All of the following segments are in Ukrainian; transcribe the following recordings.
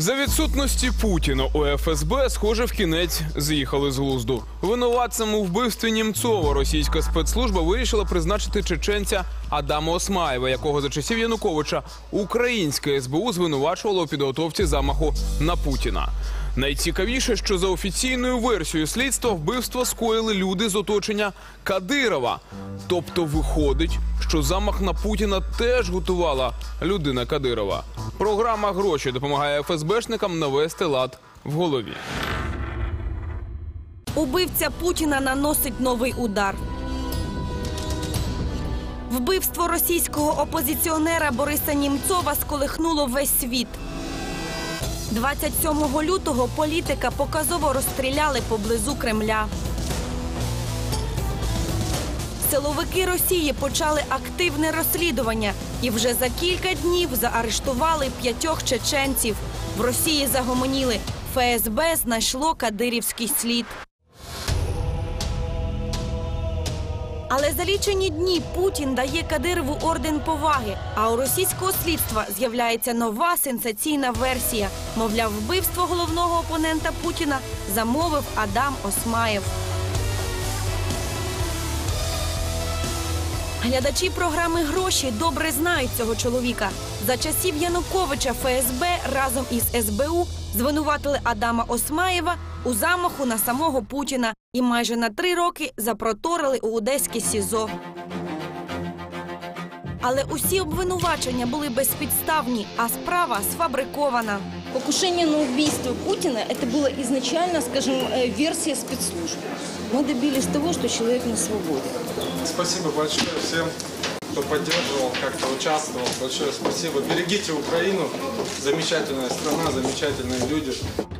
За відсутності Путіна у ФСБ, схоже, в кінець з'їхали з глузду. Винуватцем у вбивстві Німцова російська спецслужба вирішила призначити чеченця Адама Осмаєва, якого за часів Януковича українське СБУ звинувачувало у підготовці замаху на Путіна. Найцікавіше, що за офіційною версією слідства вбивство скоїли люди з оточення Кадирова. Тобто виходить, що замах на Путіна теж готувала людина Кадирова. Програма гроші допомагає ФСБшникам навести лад в голові. Убивця Путіна наносить новий удар. Вбивство російського опозиціонера Бориса Німцова сколихнуло весь світ. 27 лютого політика показово розстріляли поблизу Кремля. Силовики Росії почали активне розслідування і вже за кілька днів заарештували п'ятьох чеченців. В Росії загомоніли. ФСБ знайшло кадирівський слід. Але за лічені дні Путін дає Кадирову орден поваги. А у російського слідства з'являється нова сенсаційна версія. Мовляв, вбивство головного опонента Путіна замовив Адам Осмаєв. Глядачі програми гроші добре знають цього чоловіка. За часів Януковича ФСБ разом із СБУ звинуватили Адама Осмаєва у замаху на самого Путіна і майже на три роки запроторили у одеське СІЗО. Але усі обвинувачення були безпідставні, а справа сфабрикована. Покушение на убийство Путина – это была изначально, скажем, э, версия спецслужб. Мы добились того, что человек на свободе. Спасибо большое всем, кто поддерживал, как-то участвовал. Большое спасибо. Берегите Украину. Замечательная страна, замечательные люди.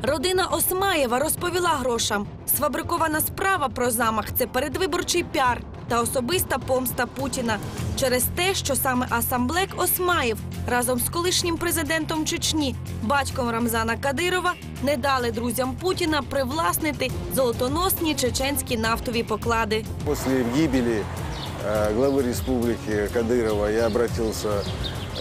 Родина Осмаєва розповіла грошам. Сфабрикована справа про замах це передвиборчий піар та особиста помста Путіна через те, що саме Асамблек Осмаєв разом з колишнім президентом Чечні, батьком Рамзана Кадирова, не дали друзям Путіна привласнити золотоносні чеченські нафтові поклади. После гибели э, главы республики Кадырова я обратился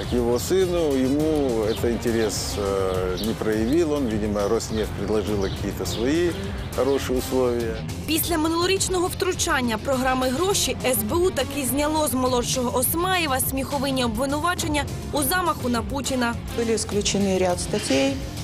к его сыну. Ему это интерес э, не проявил. Он, видимо, Роснефть предложила какие-то свои хорошие условия. Після минулорічного втручання програми гроші СБУ таки зняло з молодшого Осмаєва сміховинні обвинувачення у замаху на Путіна. Были исключены ряд статей э,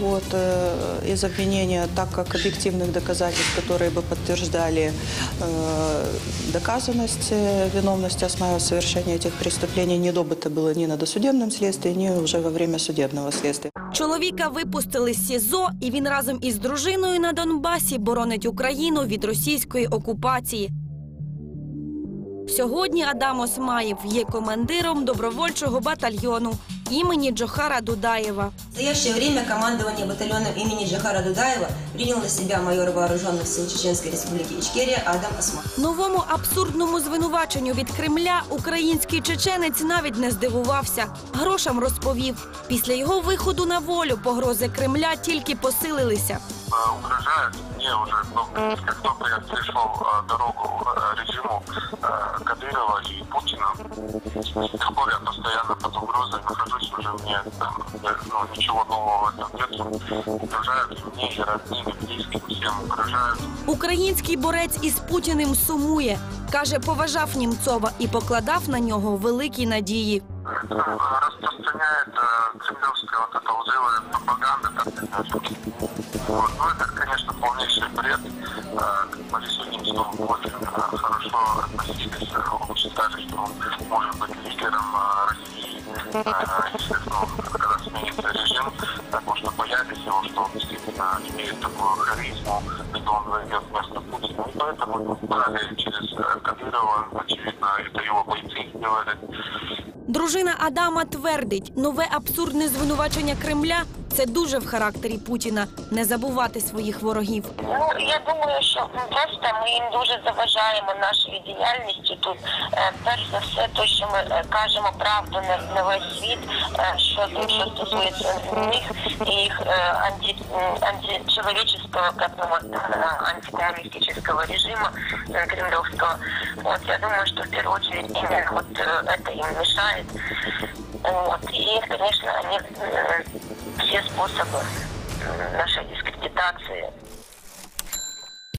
вот, э, из обвинения, так как объективных доказательств, которые бы подтверждали э, доказанность э, виновности Осмаева в совершении этих преступлений, не добыто было ни на досудебном следствии, ни уже во время судебного следствия. Чоловіка випустили з СІЗО, і він разом із дружиною на Донбасі боронить Україну від російської окупації. Сьогодні Адам Осмаєв є командиром добровольчого батальйону імені Джохара Дудаєва. В настоящее время командование батальоном имени Джахара Дудаева принял на себя майор вооруженных сил Чеченской республики Ичкерия Адам Осман. Новому абсурдному звинуваченню від Кремля український чеченець навіть не здивувався. Грошам розповів. Після його виходу на волю погрози Кремля тільки посилилися. э, угрожают мне уже, ну, как только я пришел э, дорогу э, режиму э, Кадырова и Путина, с тех пор я постоянно под угрозой нахожусь, уже мне там, э, ну, ничего нового в этом нет. Угрожают и мне, и родным, и близким, всем угрожают. Український борець із Путіним сумує. Каже, поважав Німцова і покладав на нього великі надії. Это распространяет э, кремлевская вот эта лживая пропаганда, так сказать. Вот. Ну, это, конечно, полнейший бред. Э, К Борису Немцову очень э, хорошо относились, э, считали, что он может быть когда сменится режим, потому что боялись его, что он действительно имеет такую харизму, что он займет место Путина. И поэтому брали через э, Кадырова, очевидно, это его бойцы сделали. Дружина Адама твердить, нове абсурдне звинувачення Кремля це дуже в характері Путіна не забувати своїх ворогів. Ну я думаю, що просто ми їм дуже заважаємо нашою діяльністю тут. Е, Перш за все, то що ми е, кажемо правду на, на весь світ, е, що тут що стосується них і їх е, анти, м, античеловеческого, как ну, вот, э, антикоммунистического режима э, кремлевского. Вот я думаю, что в первую очередь именно вот э, это им мешает. Вот. И, конечно, они э, все способы нашей дискредитации